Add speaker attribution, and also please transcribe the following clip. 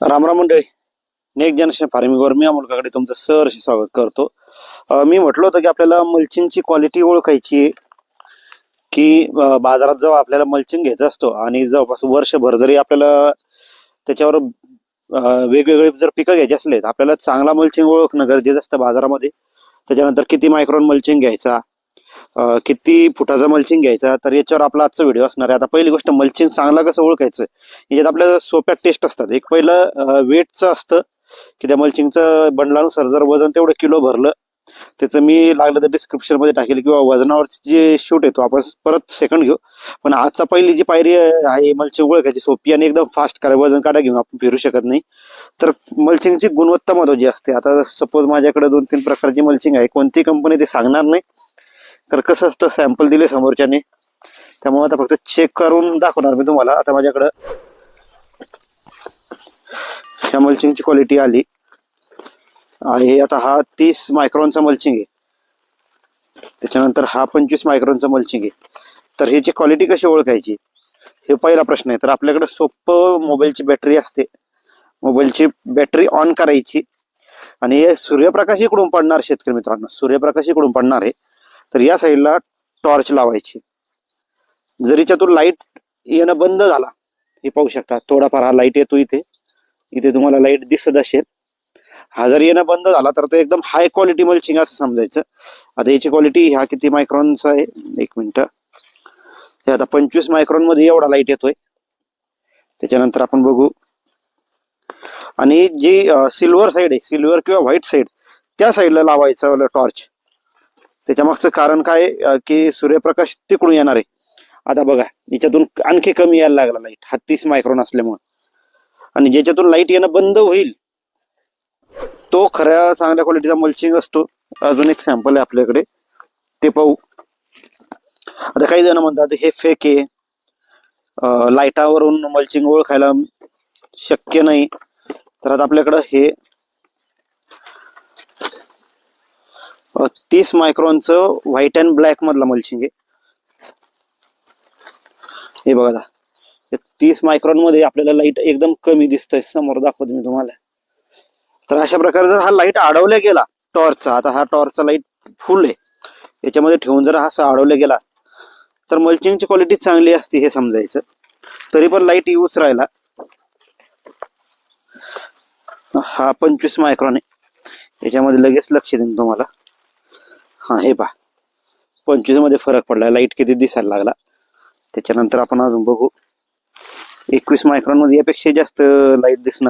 Speaker 1: रामराम मंडळी. Next generation फार्मिंगवर मी अमोल काकडे तुमचं सहर्ष स्वागत करतो. मी म्हटलं होतं की आपल्याला मल्चिंगची क्वालिटी ओळखायची की बाजारात जेव्हा आपल्याला मल्चिंग घ्यायचा असतो आणि जवळपास वर्षभर जरी आपल्याला त्याच्यावर वेगवेगळे जर पिकं घ्यायची असले तर आपल्याला चांगला मल्चिंग ओळखणं गरजेचं असतं बाजारामध्ये. त्याच्यानंतर किती मायक्रॉन मल्चिंग घ्यायचा किती फुटाचा मल्चिंग घ्यायचा तर याच्यावर आपला आजचा व्हिडिओ असणार आहे. आता पहिली गोष्ट मल्चिंग चांगला कसं ओळखायचं? याच्यात आपल्या सोप्या टेस्ट असतात. एक पहिलं वेटचं असतं की त्या मल्चिंगचं बंडलानुसार जर वजन तेवढं किलो भरलं त्याचं मी लागलं तर डिस्क्रिप्शनमध्ये टाकेल किंवा वजनावरची जे शूट येतो आपण परत सेकंड घेऊ. पण आजचा पहिली जी पायरी आहे मल्चिंग ओळखायची सोपी आणि एकदम फास्ट करा वजन काढा घेऊन आपण फिरू शकत नाही. तर मल्चिंगची गुणवत्ता महत्वाची असते. आता सपोज माझ्याकडे दोन तीन प्रकारची मल्चिंग आहे. कोणती कंपनी ते सांगणार नाही. तर कसं असतं सॅम्पल दिले समोरच्याने. त्यामुळे आता फक्त चेक करून दाखवणार मी तुम्हाला. आता माझ्याकडं ह्या मल्चिंगची क्वालिटी आली. आहे आता हा तीस मायक्रॉनचा मल्चिंग आहे. त्याच्यानंतर हा पंचवीस मायक्रॉनचा मल्चिंग आहे. तर ह्याची क्वालिटी कशी ओळखायची? हे पहिला प्रश्न आहे. तर आपल्याकडे सोपं मोबाईलची बॅटरी असते. मोबाईलची बॅटरी ऑन करायची. आणि हे सूर्यप्रकाश इकडून पडणार शेतकरी मित्रांनो. सूर्यप्रकाश इकडून पडणार आहे. तर या साईडला टॉर्च लावायची. जर याच्यातून लाइट येणं बंद झाला हे पाहू शकता थोडाफार हा लाइट येतो इथे. इथे तुम्हाला लाइट दिसत असेल. हा जर येणं बंद झाला तर तो एकदम हाय क्वालिटी मल्चिंग असं समजायचं. आता याची क्वालिटी ह्या किती मायक्रॉनचा आहे? एक मिनिट. हे आता पंचवीस मायक्रॉनमध्ये एवढा लाइट येतोय. त्याच्यानंतर आपण बघू. आणि जी सिल्वर साईड आहे सिल्वर किंवा व्हाईट साईड त्या साईडला लावायचं टॉर्च त्याच्या मागचं कारण काय की सूर्यप्रकाश तिकडून येणार आहे. आता बघा याच्यातून आणखी कमी यायला लागला लाइट हा तीस मायक्रॉन असल्यामुळे. आणि ज्याच्यातून लाइट येणं बंद होईल तो खऱ्या चांगल्या क्वालिटीचा मल्चिंग असतो. अजून एक सॅम्पल आहे आपल्याकडे. ते पाहू. आता काही जण म्हणतात हे फेक आहे. लाईटावरून मल्चिंग ओळखायला शक्य नाही. तर आता आपल्याकडं हे तीस मायक्रॉनचं व्हाईट अँड ब्लॅक मधला मल्चिंग आहे. हे बघा तीस मायक्रॉनमध्ये आपल्याला लाइट एकदम कमी दिसतंय. समोर दाखवतो मी तुम्हाला. तर अशा प्रकारे जर हा लाइट अडवला गेला टॉर्चचा आता हा टॉर्चचा लाइट फुल आहे. याच्यामध्ये ठेवून जर हा असा अडवला गेला तर मल्चिंगची क्वालिटी चांगली असते हे समजायचं. तरी पण लाइट यूज राहिला. हा पंचवीस मायक्रॉन आहे. याच्यामध्ये लगेच लक्ष देईन तुम्हाला. हा हे पहा. पंचवीसमध्ये फरक पडला लाइट किती दिसायला लागला. त्याच्यानंतर आपण अजून बघू. एकवीस मायक्रॉनमध्ये यापेक्षा जास्त लाइट दिसणार.